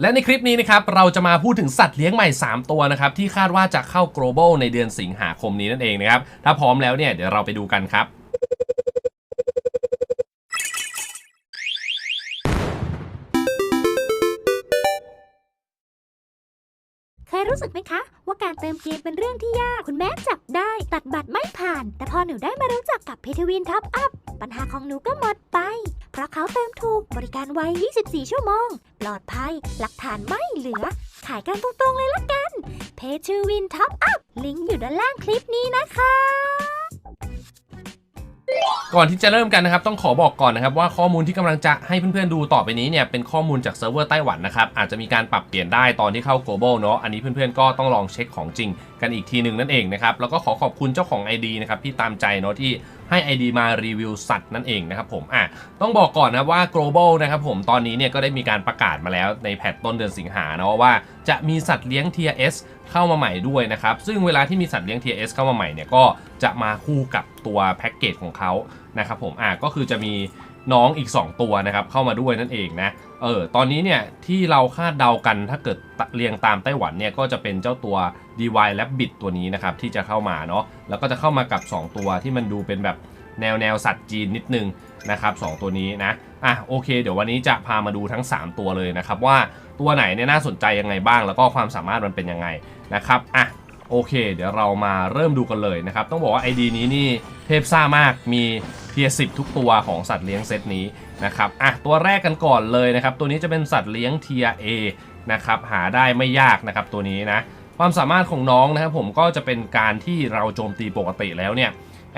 และในคลิปนี้นะครับเราจะมาพูดถึงสัตว์เลี้ยงใหม่ 3 ตัวนะครับที่คาดว่าจะเข้า global ในเดือนสิงหาคมนี้นั่นเองนะครับถ้าพร้อมแล้วเนี่ยเดี๋ยวเราไปดูกันครับเคยรู้สึกไหมคะ ว่าการเติมเกมเป็นเรื่องที่ยาก คุณแม่จับได้ ตัดบัตรไม่ผ่าน แต่พอหนูได้มารู้จักกับพีทวินท็อปอัพ ปัญหาของหนูก็หมดไป เพราะเขาเติมถูกบริการไว 24 ชั่วโมง ปลอดภัย หลักฐานไม่เหลือ ขายกันตรงๆเลยละกัน เพทวินท็อปอัพ ลิงก์อยู่ด้านล่างคลิปนี้นะคะก่อนที่จะเริ่มกันนะครับต้องขอบอกก่อนนะครับว่าข้อมูลที่กำลังจะให้เพื่อนๆดูต่อไปนี้เนี่ยเป็นข้อมูลจากเซิร์ฟเวอร์ไต้หวันนะครับอาจจะมีการปรับเปลี่ยนได้ตอนที่เข้า global เนาะอันนี้เพื่อนๆก็ต้องลองเช็คของจริงกันอีกทีหนึ่งนั่นเองนะครับ แล้วก็ขอขอบคุณเจ้าของ ID นะครับที่ตามใจเนาะที่ให้ ID มารีวิวสัตว์นั่นเองนะครับผมอะต้องบอกก่อนนะว่า global นะครับผมตอนนี้เนี่ยก็ได้มีการประกาศมาแล้วในแพทต้นเดือนสิงหาเนาะว่าจะมีสัตว์เลี้ยง TRS เข้ามาใหม่ด้วยนะครับ ซึ่งเวลาที่มีสัตว์เลี้ยง TRS เข้ามาใหม่เนี่ยก็จะมาคู่กับตัวแพ็กเกจของเขานะครับผมอะก็คือจะมี น้องอีก 2 ตัวนะครับเข้ามาด้วยนั่นเองนะเออตอนนี้เนี่ยที่เราคาดเดากันถ้าเกิดเรียงตามไต้หวันเนี่ยก็จะเป็นเจ้าตัว DY Rabbit ตัวนี้นะครับที่จะเข้ามาเนาะแล้วก็จะเข้ามากับ 2 ตัวที่มันดูเป็นแบบแนวแนวสัตว์จีนนิดนึงนะครับสตัวนี้นะอะโอเค เดี๋ยววันนี้จะพามาดูทั้ง 3 ตัวเลยนะครับว่าตัวไหนเนี่ยน่าสนใจยังไงบ้าง แล้วก็ความสามารถมันเป็นยังไงนะครับอะ โอเค เดี๋ยวเรามาเริ่มดูกันเลยนะครับ ต้องบอกว่า ID นี้นี่เทพซ่ามากมีเทียสิบทุกตัวของสัตว์เลี้ยงเซตนี้นะครับอะตัวแรกกันก่อนเลยนะครับ ตัวนี้จะเป็นสัตว์เลี้ยงเทีย A นะครับหาได้ไม่ยากนะครับตัวนี้นะความสามารถของน้องนะครับผมก็จะเป็นการที่เราโจมตีปกติแล้วเนี่ย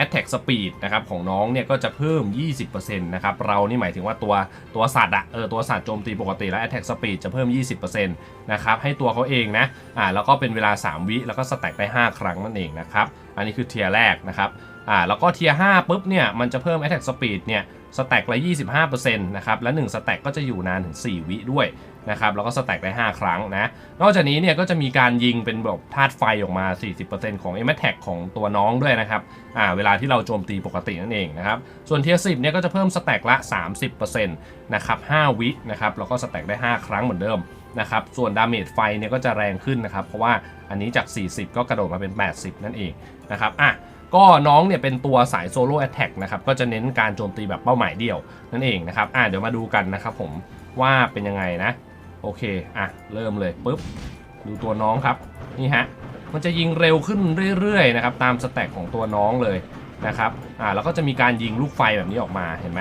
Attack Speed นะครับของน้องเนี่ยก็จะเพิ่ม 20%นะครับเรานี่หมายถึงว่าตัวตัวสัตว์อะเออตัวสัตว์โจมตีปกติแล้ว Attack Speed จะเพิ่ม 20%นะครับให้ตัวเขาเองนะอ่าแล้วก็เป็นเวลา 3 วิแล้วก็สแต็กได้ 5 ครั้งนั่นเองนะครับอันนี้คือเทียร์แรกนะครับ อ่าแล้วก็เทียร์5ปุ๊บเนี่ยมันจะเพิ่ม Attack Speed เนี่ยสแต็กละ25%นะครับและ1สแต็กก็จะอยู่นานถึง 4 วิด้วยนะครับแล้วก็สแต็กได้ 5 ครั้งนะ นอกจากนี้เนี่ยก็จะมีการยิงเป็นแบบธาตุไฟออกมา 40%ของ m a t a c ของตัวน้องด้วยนะครับอ่าเวลาที่เราโจมตีปกตินั่นเองนะครับส่วนเทียร์10เนี่ยก็จะเพิ่มสแต็กละ 30%นะครับ5วินะครับแล้วก็สแต็กได้ 5 ครั้งเหมือนเดิมนะครับส่วนดาเมจไฟเนี่ยก็จะแรงขึ้นนะครับเพราะว่าอันนี้จาก 40 ก็กระโดดมาเป็น 80 นั่นเองนะครับอะ ก็น้องเนี่ยเป็นตัวสายโซโล่แอตแทกนะครับ ก็จะเน้นการโจมตีแบบเป้าหมายเดียวนั่นเองนะครับ อะเดี๋ยวมาดูกันนะครับผมว่าเป็นยังไงนะ โอเค อะ เริ่มเลยปุ๊บ ดูตัวน้องครับ นี่ฮะ มันจะยิงเร็วขึ้นเรื่อยๆนะครับ ตามสแต็กของตัวน้องเลยนะครับ อ่า แล้วก็จะมีการยิงลูกไฟแบบนี้ออกมา เห็นไหม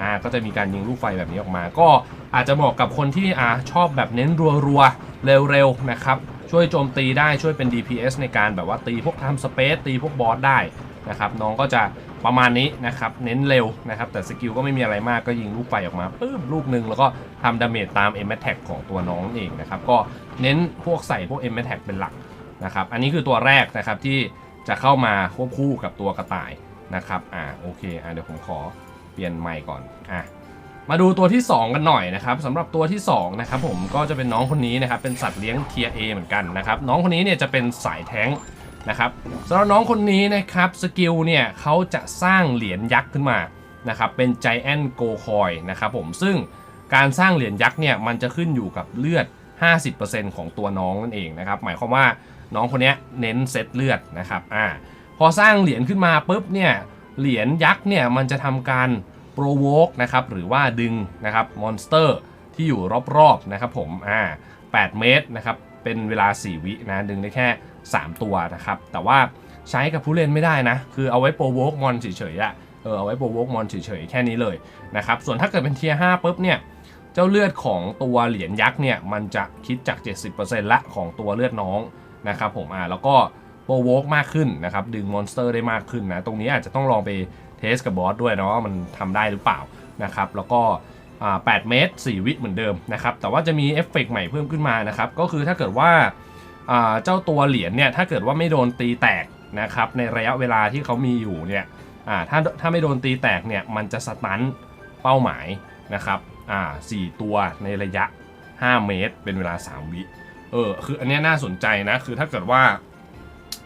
อ่า ก็จะมีการยิงลูกไฟแบบนี้ออกมา ก็อาจจะเหมาะกับคนที่อ่าชอบแบบเน้นรัวๆ เร็วๆ นะครับ ช่วยโจมตีได้ช่วยเป็น DPS ในการแบบว่าตีพวกทำสเปซตีพวกบอสได้นะครับน้องก็จะประมาณนี้นะครับเน้นเร็วนะครับแต่สกิลก็ไม่มีอะไรมากก็ยิงลูกไฟออกมาปึ๊บลูกหนึ่งแล้วก็ทำดาเมจตาม m a t a c ของตัวน้องเองนะครับก็เน้นพวกใส่พวก m a t a c เป็นหลักนะครับอันนี้คือตัวแรกนะครับที่จะเข้ามาควบคู่กับตัวกระต่ายนะครับอ่าโอเคอ่าเดี๋ยวผมขอเปลี่ยนไมค์ก่อนอะ มาดูตัวที่ 2 กันหน่อยนะครับสำหรับตัวที่2นะครับผมก็จะเป็นน้องคนนี้นะครับเป็นสัตว์เลี้ยงเทียเอเหมือนกันนะครับน้องคนนี้เนี่ยจะเป็นสายแท้งนะครับสำหรับน้องคนนี้นะครับสกิลเนี่ยเขาจะสร้างเหรียญยักษ์ขึ้นมานะครับเป็น Giant Go Coin นะครับผมซึ่งการสร้างเหรียญยักษ์เนี่ยมันจะขึ้นอยู่กับเลือด 50%ของตัวน้องนั่นเองนะครับหมายความว่าน้องคนนี้เน้นเซตเลือดนะครับอ่าพอสร้างเหรียญขึ้นมาปุ๊บเนี่ยเหรียญยักษ์เนี่ยมันจะทำการ โปรโวกนะครับหรือว่าดึงนะครับมอนสเตอร์ที่อยู่รอบๆนะครับผมอ่า8เมตรนะครับเป็นเวลา 4 วินะดึงได้แค่ 3 ตัวนะครับ แต่ว่าใช้กับผู้เล่นไม่ได้นะ คือเอาไว้โปรโวกมอนเฉยๆอะเออเอาไว้โปรโวกมอนเฉยๆ แค่นี้เลยนะครับ ส่วนถ้าเกิดเป็นเทียร์5ปุ๊บเนี่ย เจ้าเลือดของตัวเหรียญยักษ์เนี่ย มันจะคิดจาก 70%ละของตัวเลือดน้องนะครับผมอ่าแล้วก็โปรโวกมากขึ้นนะครับ ดึงมอนสเตอร์ได้มากขึ้นนะ ตรงนี้อาจจะต้องลองไป เทสกับบอสด้วยเนาะมันทำได้หรือเปล่านะครับแล้วก็ 8 เมตร 4 วิเหมือนเดิมนะครับแต่ว่าจะมีเอฟเฟกต์ใหม่เพิ่มขึ้นมานะครับก็คือถ้าเกิดว่าเจ้าตัวเหรียญเนี่ยถ้าเกิดว่าไม่โดนตีแตกนะครับในระยะเวลาที่เขามีอยู่เนี่ยถ้าถ้าไม่โดนตีแตกเนี่ยมันจะสตันเป้าหมายนะครับอ่า4ตัวในระยะ 5 เมตร เป็นเวลา 3 วิเออคืออันนี้น่าสนใจนะคือถ้าเกิดว่า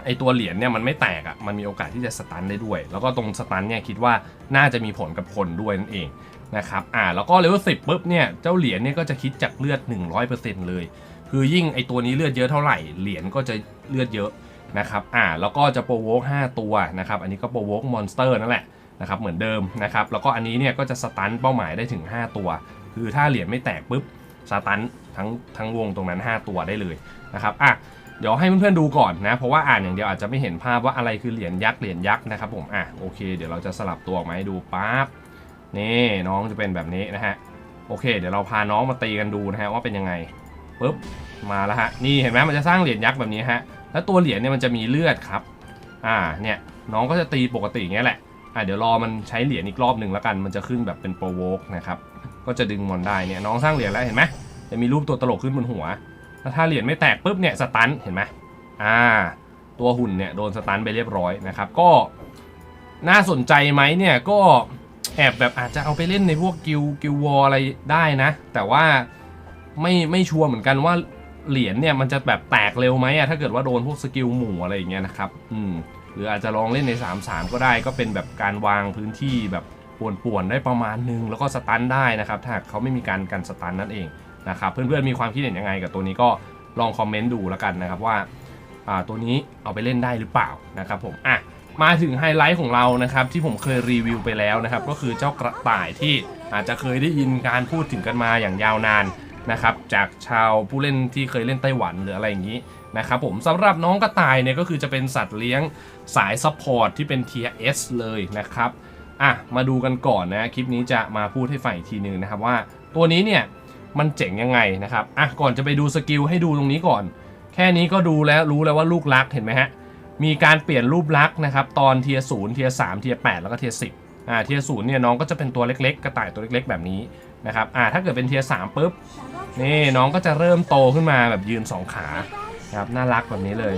ไอตัวเหรียญเนี่ยมันไม่แตกอะ่ะมันมีโอกาสที่จะสตันได้ด้วย แล้วก็ตรงสตันเนี่ยคิดว่าน่าจะมีผลกับคนด้วยนั่นเองนะครับอ่าแล้วก็เลเวลสิปุ๊บเนี่ยเจ้าเหรียญเนี่ยก็จะคิดจากเลือด 100%เลย คือยิ่งไอตัวนี้เลือดเยอะเท่าไหร่เหรียญก็จะเลือดเยอะนะครับอ่าแล้วก็จะโปรโวก5ตัวนะครับอันนี้ก็โปรโวกมอนสเตอร์นั่นแหละนะครับเหมือนเดิมนะครับแล้วก็อันนี้เนี่ยก็จะสตันเป้าหมายได้ถึง 5 ตัว คือถ้าเหรียญไม่แตกปุ๊บสตันทั้งทั้งวงตรงนั้น 5 ตัวได้เลยนะครับอะ เดี๋ยวให้เพื่อนๆดูก่อนนะ เพราะว่าอ่านอย่างเดียวอาจจะไม่เห็นภาพว่าอะไรคือเหรียญยักษ์เหรียญยักษ์นะครับผมอะโอเค เดี๋ยวเราจะสลับตัวออกมาให้ดูปั๊บนี่น้องจะเป็นแบบนี้นะฮะโอเค เดี๋ยวเราพาน้องมาตีกันดูนะฮะว่าเป็นยังไงปุ๊บมาแล้วฮะนี่เห็นไหมมันจะสร้างเหรียญยักษ์แบบนี้ฮะแล้วตัวเหรียญเนี่ยมันจะมีเลือดครับ อ่าเนี่ยน้องก็จะตีปกติอย่างเงี้ยแหละอะเดี๋ยวรอมันใช้เหรียญอีกรอบหนึ่งแล้วกันมันจะขึ้นแบบเป็นโปรโวกนะครับก็จะดึงมอนได้เนี่ยน้องสร้างเหรียญแล้วเห็นไหมจะมีรูปตัวตลกขึ้นบนหัว แล้วถ้าเหรียญไม่แตกปุ๊บเนี่ยสตันเห็นไหมอ่า ตัวหุ่นเนี่ยโดนสตันไปเรียบร้อยนะครับ ก็น่าสนใจไหมเนี่ยก็แอบแบบอาจจะเอาไปเล่นในพวกกิลกิลวออะไรได้นะ แต่ว่าไม่ไม่ชัวร์เหมือนกันว่าเหรียญเนี่ยมันจะแบบแตกเร็วไหมอะถ้าเกิดว่าโดนพวกสกิลหมู่อะไรอย่างเงี้ยนะครับอืมหรืออาจจะลองเล่นใน 3-3 ก็ได้ก็เป็นแบบการวางพื้นที่แบบป่วนๆได้ประมาณนึง แล้วก็สตันได้นะครับ ถ้าเขาไม่มีการกันสตันนั่นเอง นะครับเพื่อนๆมีความคิดเห็นยังไงกับตัวนี้ก็ลองคอมเมนต์ดูแล้วกันนะครับว่าตัวนี้เอาไปเล่นได้หรือเปล่านะครับผมอะมาถึงไฮไลท์ของเรานะครับที่ผมเคยรีวิวไปแล้วนะครับก็คือเจ้ากระต่ายที่อาจจะเคยได้ยินการพูดถึงกันมาอย่างยาวนานนะครับจากชาวผู้เล่นที่เคยเล่นไต้หวันหรืออะไรอย่างนี้นะครับผมสำหรับน้องกระต่ายเนี่ยก็คือจะเป็นสัตว์เลี้ยงสายซัพพอร์ตที่เป็น Tier S เลยนะครับอะมาดูกันก่อนนะคลิปนี้จะมาพูดให้ฟังอีกทีนึงนะครับว่าตัวนี้เนี่ย มันเจ๋งยังไงนะครับอะก่อนจะไปดูสกิลให้ดูตรงนี้ก่อน แค่นี้ก็ดูแล้วรู้แล้วว่าลูกรักเห็นไหมฮะมีการเปลี่ยนรูปลักษณ์นะครับตอนเทียศูนย์เทียสามเทียแปดแล้วก็เทียสิบอ่าเทียศูนย์เนี่ยน้องก็จะเป็นตัวเล็กๆ กระต่ายตัวเล็กๆ แบบนี้นะครับอ่าถ้าเกิดเป็นเทียสามปุ๊บนี่น้องก็จะเริ่มโตขึ้นมาแบบยืนสองขาครับน่ารักแบบนี้เลย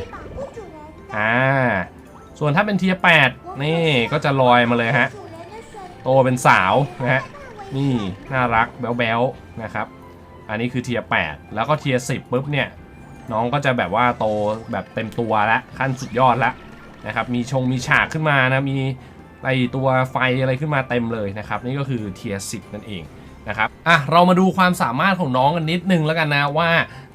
อ่าส่วนถ้าเป็นเทียแปดนี่ก็จะลอยมาเลยฮะโตเป็นสาวนะฮะนี่น่ารักแบ๊วๆนะครับ อันนี้คือเทียแปดแล้วก็เทียสิบปุ๊บเนี่ยน้องก็จะแบบว่าโตแบบเต็มตัวล้วขั้นสุดยอดล้วนะครับมีชงมีฉากขึ้นมานะมีไอตัวไฟอะไรขึ้นมาเต็มเลยนะครับนี่ก็คือเทียร์สินั่นเองนะครับอะเรามาดูความสามารถของน้องกันนิดนึงแล้วกันนะว่า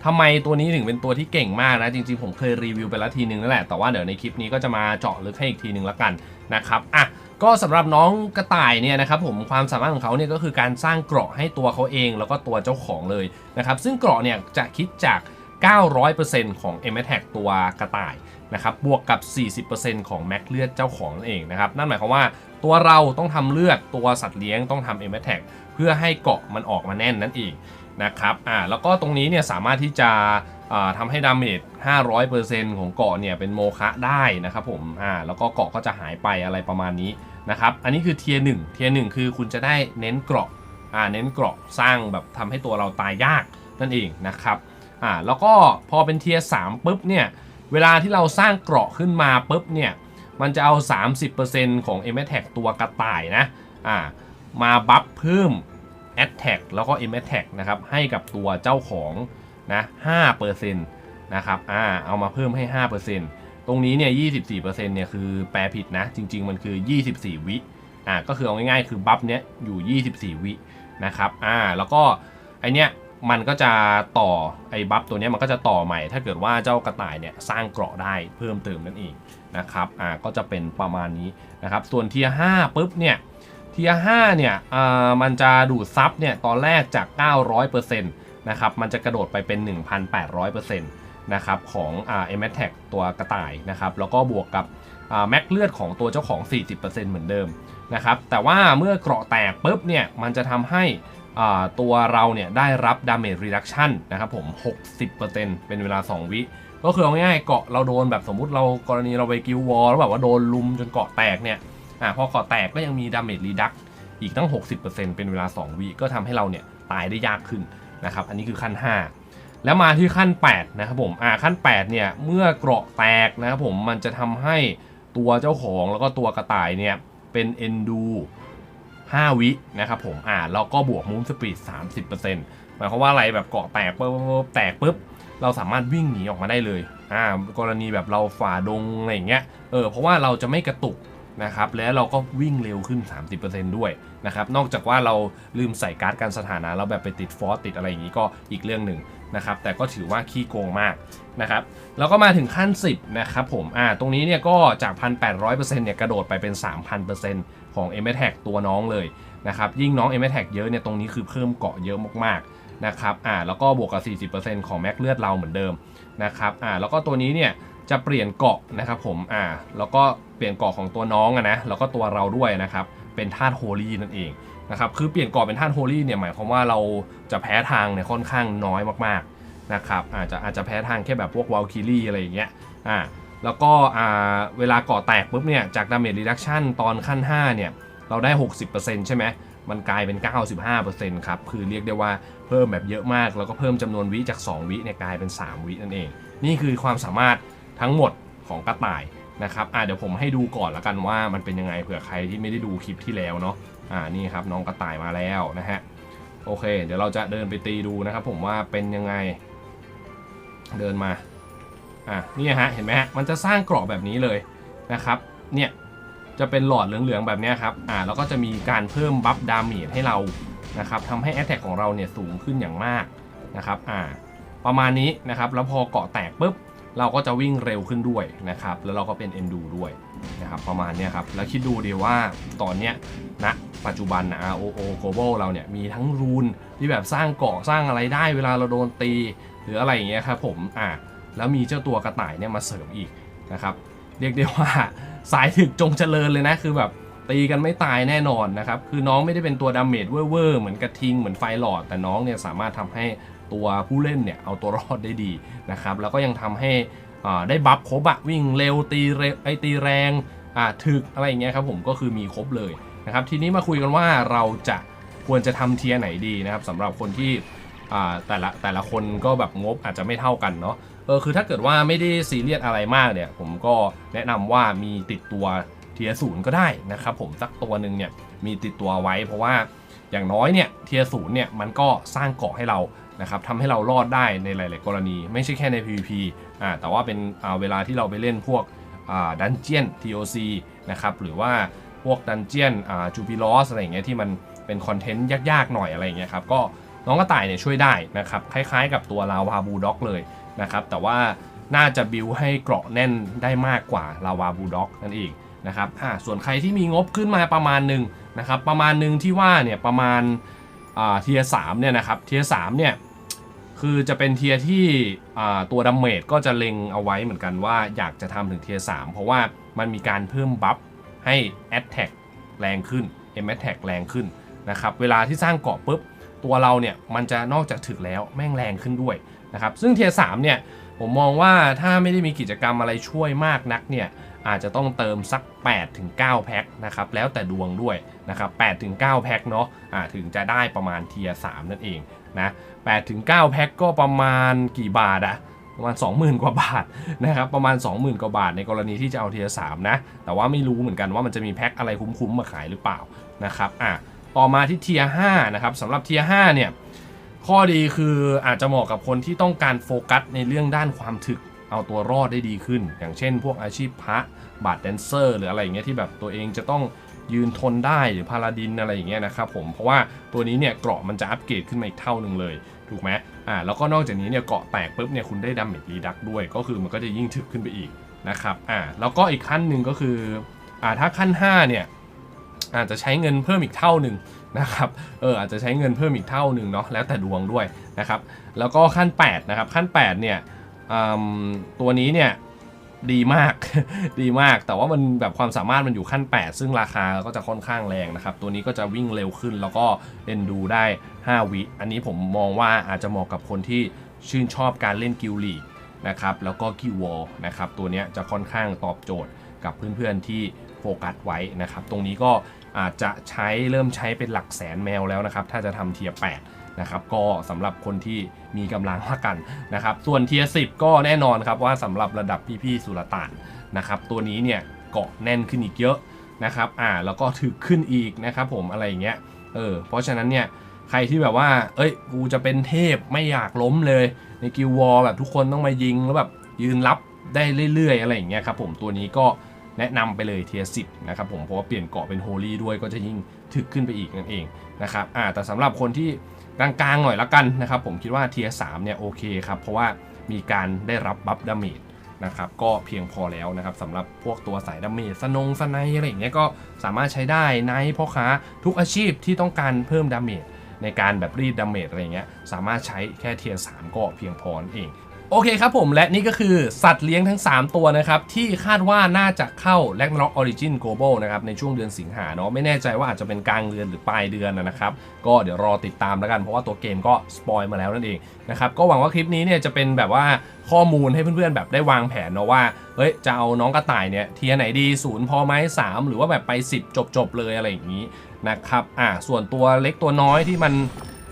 ทำไมตัวนี้ถึงเป็นตัวที่เก่งมากนะจริงๆผมเคยรีวิวไปแล้วทีนึงนั่นแหละแต่ว่าเดี๋ยวในคลิปนี้ก็จะมาเจาะลึกให้อีกทีนึงแล้วกัน นะครับอะก็สำหรับน้องกระต่ายเนี่ยนะครับผมความสามารถของเขาเนี่ยก็คือการสร้างเกราะให้ตัวเขาเอง แล้วก็ตัวเจ้าของเลยนะครับซึ่งเกราะเนี่ยจะคิดจาก 900%ของ m a t a c ตัวกระต่ายนะครับบวกกับ 40%ของแม็กเลือดเจ้าของนั่นเองนะครับนั่นหมายความว่าตัวเราต้องทำเลือดตัวสัตว์เลี้ยงต้องทำ m a t a c เพื่อให้เกาะมันออกมาแน่นนั่นเองนะครับอ่าแล้วก็ตรงนี้เนี่ยสามารถที่จะ ทำให้ดาเมจ 500%ของเกาะเนี่ยเป็นโมคะได้นะครับผมอ่าแล้วก็เกาะก็จะหายไปอะไรประมาณนี้นะครับอันนี้คือเทียร์หนึ่งเทียร์หนึ่งคือคุณจะได้เน้นเกราะอ่าเน้นเกราะสร้างแบบทำให้ตัวเราตายยากนั่นเองนะครับอ่าแล้วก็พอเป็นเทียร์สามปุ๊บเนี่ยเวลาที่เราสร้างเกราะขึ้นมาปุ๊บเนี่ยมันจะเอา 30%ของ m a t a c ตัวกระต่ายนะอ่ามาบัฟเพิ่ม a t t a c แล้วก็ m a t a c นะครับให้กับตัวเจ้าของ นะ5%นะครับอ่าเอามาเพิ่มให้ 5%ตรงนี้เนี่ย24%เนี่ยคือแปลผิดนะ จริง ๆ มันคือ 24 วิอ่าก็คือเอาง่ายๆ คือบัฟเนี้ยอยู่ 24 วินะครับอ่าแล้วก็ไอเนี้ยมันก็จะต่อไอ้บัฟตัวเนี้ยมันก็จะต่อใหม่ ถ้าเกิดว่าเจ้ากระต่ายเนี่ยสร้างเกราะได้เพิ่มเติมนั่นเองนะครับอ่าก็จะเป็นประมาณนี้นะครับส่วนเทียห้าปุ๊บเนี่ยเทียห้าเนี่ยอ่ามันจะดูดซับเนี่ยตอนแรกจาก 900% นะครับมันจะกระโดดไปเป็น 1,800%นะครับของอ่าเอเมทแท็กตัวกระต่ายนะครับแล้วก็บวกกับอ่าแม็กเลือดของตัวเจ้าของ 40%เหมือนเดิมนะครับแต่ว่าเมื่อเกราะแตกปุ๊บเนี่ยมันจะทำให้อ่าตัวเราเนี่ยได้รับ Damage Reduction นะครับผม 60%เป็นเวลา 2 วิก็คือเอาง่ายๆเกาะเราโดนแบบสมมุติเรากรณีเราไปกิลวอลแล้วแบบว่าโดนลุมจนเกาะแตกเนี่ยอ่าพอเกาะแตกก็ยังมี Damage Reduct อีกตั้ง 60%เป็นเวลา 2 วิก็ทำให้เราเนี่ยตายได้ยากขึ้น นะครับ อันนี้คือขั้น 5 แล้วมาที่ขั้น 8 นะครับผม อ่า ขั้น 8 เนี่ย เมื่อเกราะแตกนะครับผม มันจะทำให้ตัวเจ้าของแล้วก็ตัวกระต่ายเนี่ย เป็น Endu 5วินะครับผม อ่า แล้วก็บวกมูฟสปีด 30%หมายความว่าอะไรแบบเกาะแตกปุ๊บปุ๊บแตกปุ๊บ เราสามารถวิ่งหนีออกมาได้เลย อ่า กรณีแบบเราฝ่าดงอะไรอย่างเงี้ย เออ เพราะว่าเราจะไม่กระตุก นะครับแล้วเราก็วิ่งเร็วขึ้น 30%ด้วยนะครับนอกจากว่าเราลืมใส่การ์ดการสถานะเราแบบไปติดฟอสติดอะไรอย่างนี้ก็อีกเรื่องหนึ่งนะครับแต่ก็ถือว่าขี้โกงมากนะครับแล้วก็มาถึงขั้น 10นะครับผมอ่าตรงนี้เนี่ยก็จาก 1,800%เนี่ยกระโดดไปเป็น 3,000%ของ m อ t ตัวน้องเลยนะครับยิ่งน้อง m อ t เยอะเนี่ยตรงนี้คือเพิ่มเกาะเยอะมากๆนะครับอ่าแล้วก็บวกกับ 40%ของแม็กเลือดเราเหมือนเดิมนะครับอ่าแล้วก็ตัวนี้เนี่ย จะเปลี่ยนเกาะนะครับผมอ่าแล้วก็เปลี่ยนเกาะของตัวน้องนะแล้วก็ตัวเราด้วยนะครับเป็นธาตุโฮลี่นั่นเองนะครับคือเปลี่ยนเกาะเป็นธาตุโฮลี่เนี่ยหมายความว่าเราจะแพ้ทางเนี่ยค่อนข้างน้อยมากๆนะครับอาจจะอาจจะแพ้ทางแค่แบบพวกวอลคิลี่อะไรอย่างเงี้ยอ่าแล้วก็อ่าเวลาเกาะแตกปุ๊บเนี่ยจากดาเมจรีดักชันตอนขั้น 5 เนี่ย เราได้ 60%ใช่ไหมมันกลายเป็น 95%ครับ คือเรียกได้ว่าเพิ่มแบบเยอะมาก แล้วก็เพิ่มจำนวนวิจาก 2 วิเนี่ยกลายเป็น 3 วินั่นเอง นี่คือความสามารถ ทั้งหมดของกระต่ายนะครับอ่าเดี๋ยวผมให้ดูก่อนละกันว่ามันเป็นยังไงเผื่อใครที่ไม่ได้ดูคลิปที่แล้วเนาะอ่านี่ครับน้องกระต่ายมาแล้วนะฮะโอเค เดี๋ยวเราจะเดินไปตีดูนะครับ ผมว่าเป็นยังไงเดินมาอะนี่ฮะเห็นไหมฮะมันจะสร้างกรอบแบบนี้เลยนะครับเนี่ยจะเป็นหลอดเหลืองๆแบบนี้ครับอ่าแล้วก็จะมีการเพิ่มบัฟดาเมจให้เรานะครับทำให้ a อ t แทกของเราเนี่ยสูงขึ้นอย่างมากนะครับอ่าประมาณนี้นะครับแล้วพอเกาะแตกปุ๊บ เราก็จะวิ่งเร็วขึ้นด้วยนะครับ แล้วเราก็เป็น Endo ด้วยนะครับประมาณนี้ครับ แล้วคิดดูดีว่าตอนเนี้ยณปัจจุบันนะ ROO Global เราเนี่ยมีทั้งรูนที่แบบสร้างเกาะสร้างอะไรได้เวลาเราโดนตี หรืออะไรอย่างเงี้ยครับผมอ่าแล้วมีเจ้าตัวกระต่ายเนี่ยมาเสริมอีกนะครับ เรียกได้ว่าสายถึกจงเจริญเลยนะคือแบบตีกันไม่ตายแน่นอนนะครับ คือน้องไม่ได้เป็นตัวดาเมจเว่อร์เหมือนกระทิงเหมือนไฟหลอด แต่น้องเนี่ยสามารถทำให้ ตัวผู้เล่นเนี่ยเอาตัวรอดได้ดีนะครับแล้วก็ยังทำให้ได้บัฟครบอะวิ่งเร็วตีเร็วไอตีแรงอ่าถึกอะไรอย่างเงี้ยครับผมก็คือมีครบเลยนะครับทีนี้มาคุยกันว่าเราจะควรจะทำเทียไหนดีนะครับสำหรับคนที่แต่ละแต่ละคนก็แบบงบอาจจะไม่เท่ากันเนาะเออคือถ้าเกิดว่าไม่ได้ซีเรียสอะไรมากเนี่ย ผมก็แนะนำว่ามีติดตัวเทียศูนย์ก็ได้นะครับผมสักตัวหนึ่งเนี่ยมีติดตัวไว้ เพราะว่าอย่างน้อยเนี่ยเทียศูนย์เนี่ยมันก็สร้างเกาะให้เรา นะครับทำให้เรารอดได้ในหลาย ๆ กรณี ไม่ใช่แค่ใน PVP อ่าแต่ว่าเป็นเวลาที่เราไปเล่นพวกดันเจียน TOC นะครับหรือว่าพวกดันเจียนจูปิลอสอะไรอย่างเงี้ยที่มันเป็นคอนเทนต์ยาก ๆ หน่อยอะไรอย่างเงี้ยครับก็น้องกระต่ายเนี่ยช่วยได้นะครับคล้าย ๆ กับตัวลาวาบูด็อกเลยนะครับแต่ว่าน่าจะบิวให้เกราะแน่นได้มากกว่าลาวาบูด็อกนั่นเองนะครับอ่าส่วนใครที่มีงบขึ้นมาประมาณหนึ่งนะครับประมาณหนึ่งที่ว่าเนี่ยประมาณ เทียสามเนี่ยนะครับเทียสามเนี่ยคือจะเป็นเทียที่ตัวดัมเมจก็จะเล็งเอาไว้เหมือนกันว่าอยากจะทำถึงเทียสามเพราะว่ามันมีการเพิ่มบัฟให้แอตแทกแรงขึ้น M a t t a c แรงขึ้นนะครับเวลาที่สร้างเกาะปุ๊บตัวเราเนี่ยมันจะนอกจากถึกแล้วแม่งแรงขึ้นด้วยนะครับซึ่งเทียสามเนี่ยผมมองว่าถ้าไม่ได้มีกิจกรรมอะไรช่วยมากนักเนี่ย อาจจะต้องเติมสัก 8-9 แพ็คนะครับแล้วแต่ดวงด้วยนะครับ8-9 แพ็คเนาะอ่าถึงจะได้ประมาณเทียสามนั่นเองนะ8-9 แพ็คก็ประมาณกี่บาทอะประมาณ 20,000 กว่าบาทนะครับประมาณ 20,000 กว่าบาทในกรณีที่จะเอาเทียสามนะแต่ว่าไม่รู้เหมือนกันว่ามันจะมีแพ็คอะไรคุ้มๆมาขายหรือเปล่านะครับอะต่อมาที่เทียห้านะครับสำหรับเทียห้าเนี่ยข้อดีคืออาจจะเหมาะกับคนที่ต้องการโฟกัสในเรื่องด้านความถึก เอาตัวรอดได้ดีขึ้น อย่างเช่น พวกอาชีพพระบาดแดนเซอร์หรืออะไรอย่างเงี้ยที่แบบตัวเองจะต้องยืนทนได้หรือพาราดินอะไรอย่างเงี้ยนะครับผมเพราะว่าตัวนี้เนี่ยเกราะมันจะอัปเกรดขึ้นมาอีกเท่าหนึ่งเลยถูกไหมอ่าแล้วก็นอกจากนี้เนี่ยเกราะแตกปุ๊บเนี่ยคุณได้ดาเมจรีดักด้วย ก็คือมันก็จะยิ่งถึกขึ้นไปอีกนะครับอ่าแล้วก็อีกขั้นหนึ่งก็คืออ่าถ้าขั้น 5 เนี่ยอาจจะใช้เงินเพิ่มอีกเท่าหนึ่งนะครับ เอออาจจะใช้เงินเพิ่มอีกเท่าหนึ่งเนาะแล้วแต่ดวงด้วยนะครับ แล้วก็ขั้น8นะครับขั้น8เนี่ย ตัวนี้เนี่ยดีมาก ดีมาก แต่ว่ามันแบบความสามารถมันอยู่ขั้น 8 ซึ่งราคาก็จะค่อนข้างแรงนะครับ ตัวนี้ก็จะวิ่งเร็วขึ้นแล้วก็เอ็นดูได้ 5 วิ อันนี้ผมมองว่าอาจจะเหมาะกับคนที่ชื่นชอบการเล่นกิลลีกนะครับ แล้วก็กิวอลนะครับ ตัวนี้จะค่อนข้างตอบโจทย์กับเพื่อนๆที่โฟกัสไว้นะครับ ตรงนี้ก็อาจจะใช้เริ่มใช้เป็นหลักแสนแมวแล้วนะครับ ถ้าจะทำเทียร์8 นะครับก็สำหรับคนที่มีกำลังละกันนะครับส่วนเทียร์10ก็แน่นอนครับว่าสำหรับระดับพี่ๆสุลต่านนะครับตัวนี้เนี่ยเกาะแน่นขึ้นอีกเยอะนะครับอ่าแล้วก็ถึกขึ้นอีกนะครับผมอะไรอย่างเงี้ยเออเพราะฉะนั้นเนี่ยใครที่แบบว่า เอ้ยกูจะเป็นเทพไม่อยากล้มเลย ในกิลวอลแบบทุกคนต้องมายิงแล้วแบบยืนรับได้เรื่อยๆ อะไรอย่างเงี้ยครับผมตัวนี้ก็แนะนำไปเลยเทียสิบนะครับผมเพราะว่าเปลี่ยนเกาะเป็นโฮลี่ด้วยก็จะยิ่งถึกขึ้นไปอีกนั่นเองนะครับอ่าแต่สำหรับคนที่ กลางๆหน่อยละกันนะครับผมคิดว่าเทียสเนี่ยโอเคครับ เพราะว่ามีการได้รับบัฟดาเมจนะครับก็เพียงพอแล้วนะครับสำหรับพวกตัวสายดาเมจสนงสไนอะไรอย่างเงี้ยก็สามารถใช้ได้ในพ่อค้าทุกอาชีพที่ต้องการเพิ่มดาเมจในการแบบรีดดาเมจอะไรเงี้ยสามารถใช้แค่เทียร์สก็เพียงพอนั่นเอง โอเคครับผมและนี่ก็คือสัตว์เลี้ยงทั้ง 3 ตัวนะครับ ที่คาดว่าน่าจะเข้า r a g n a r o k Origin Global นะครับในช่วงเดือนสิงหาเนาะไม่แน่ใจว่าอาจจะเป็นกลางเดือนหรือปลายเดือนนะครับ ก็เดี๋ยวรอติดตามแล้วกันเพราะว่าตัวเกมก็สปอยมาแล้วนั่นเองนะครับก็หวังว่าคลิปนี้เนี่ยจะเป็นแบบว่าข้อมูลให้เพื่อนๆแบบได้วางแผนเนาะว่าเฮ้ยจะเอาน้องกระต่ายเนี่ยเทียไหนดีศูนย์พอไหมสามหรือว่าแบบไป 10 จบๆเลยอะไรอย่างนี้นะครับอ่าส่วนตัวเล็กตัวน้อยที่มัน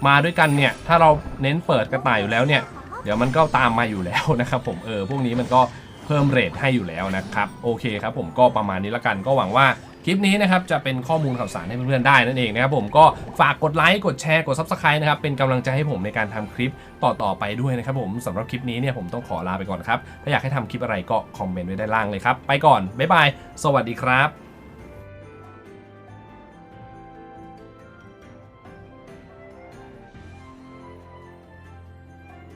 มาด้วยกันเนี่ยถ้าเราเน้นเปิดกระต่ายอยู่แล้วเนี่ย เดี๋ยวมันก็ตามมาอยู่แล้วนะครับผมเออพวกนี้มันก็เพิ่มเรทให้อยู่แล้วนะครับโอเคครับผมก็ประมาณนี้ละกันก็หวังว่าคลิปนี้นะครับจะเป็นข้อมูลข่าวสารให้เพื่อนๆได้นั่นเองนะครับผมก็ฝากกดไลค์กดแชร์กด Subscribe นะครับเป็นกำลังใจให้ผมในการทำคลิปต่อๆไปด้วยนะครับผมสำหรับคลิปนี้เนี่ยผมต้องขอลาไปก่อนครับถ้าอยากให้ทำคลิปอะไรก็คอมเมนต์ไว้ด้านล่างเลยครับไปก่อนบ๊ายบายสวัสดีครับ